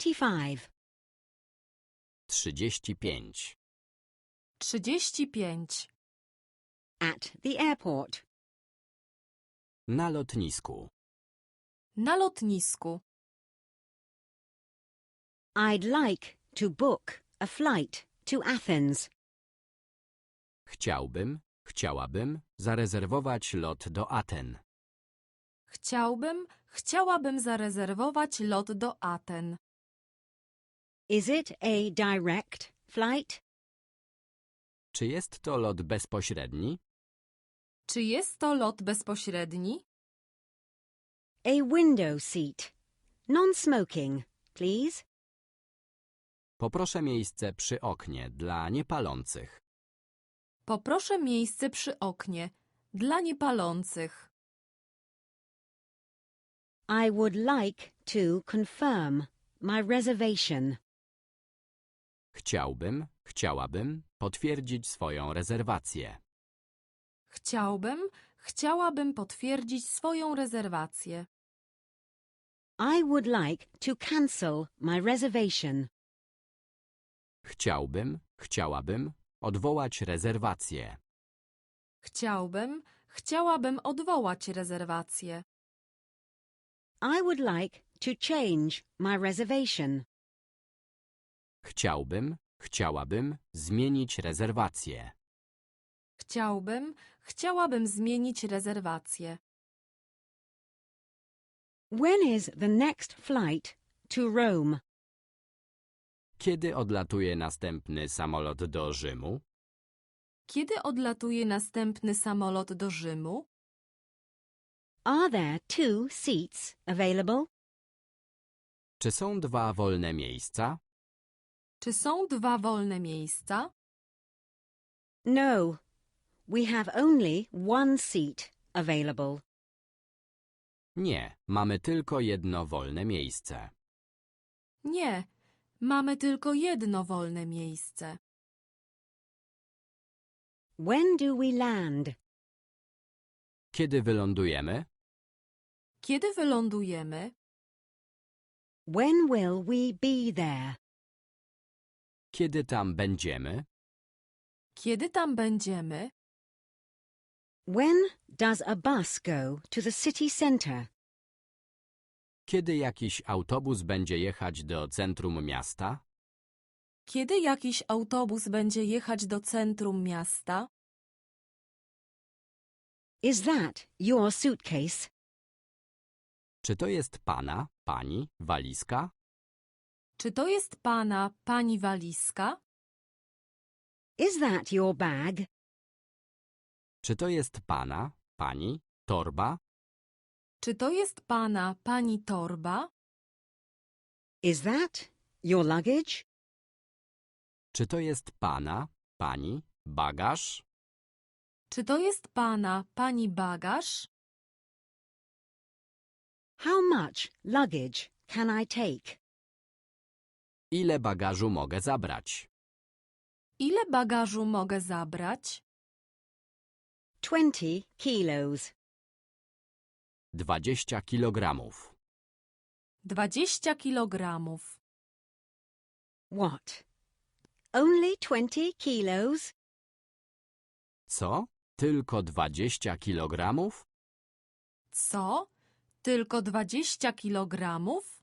35. 35. 35. At the airport. Na lotnisku. Na lotnisku. I'd like to book a flight to Athens. Chciałbym, chciałabym zarezerwować lot do Aten. Chciałbym, chciałabym zarezerwować lot do Aten. Is it a direct flight? Czy jest to lot bezpośredni? Czy jest to lot bezpośredni? A window seat. Non-smoking, please. Poproszę miejsce przy oknie dla niepalących. Poproszę miejsce przy oknie dla niepalących. I would like to confirm my reservation. Chciałbym, chciałabym potwierdzić swoją rezerwację. Chciałbym, chciałabym potwierdzić swoją rezerwację. I would like to cancel my reservation. Chciałbym, chciałabym odwołać rezerwację. Chciałbym, chciałabym odwołać rezerwację. I would like to change my reservation. Chciałbym, chciałabym zmienić rezerwację. Chciałbym, chciałabym zmienić rezerwację. When is the next flight to Rome? Kiedy odlatuje następny samolot do Rzymu? Kiedy odlatuje następny samolot do Rzymu? Are there two seats available? Czy są dwa wolne miejsca? Czy są dwa wolne miejsca? No. We have only one seat available. Nie, mamy tylko jedno wolne miejsce. Nie, mamy tylko jedno wolne miejsce. When do we land? Kiedy wylądujemy? Kiedy wylądujemy? When will we be there? Kiedy tam będziemy? Kiedy tam będziemy? When does a bus go to the city centre? Kiedy jakiś autobus będzie jechać do centrum miasta? Kiedy jakiś autobus będzie jechać do centrum miasta? Is that your suitcase? Czy to jest pana, pani walizka? Czy to jest pana, pani walizka? Is that your bag? Czy to jest pana, pani torba? Czy to jest pana, pani torba? Is that your luggage? Czy to jest pana, pani bagaż? Czy to jest pana, pani bagaż? How much luggage can I take? Ile bagażu mogę zabrać? Ile bagażu mogę zabrać? 20 kilos. 20 kilogramów. 20 kilogramów. What? Only 20 kilos? Co? Tylko 20 kilogramów? Co? Tylko 20 kilogramów?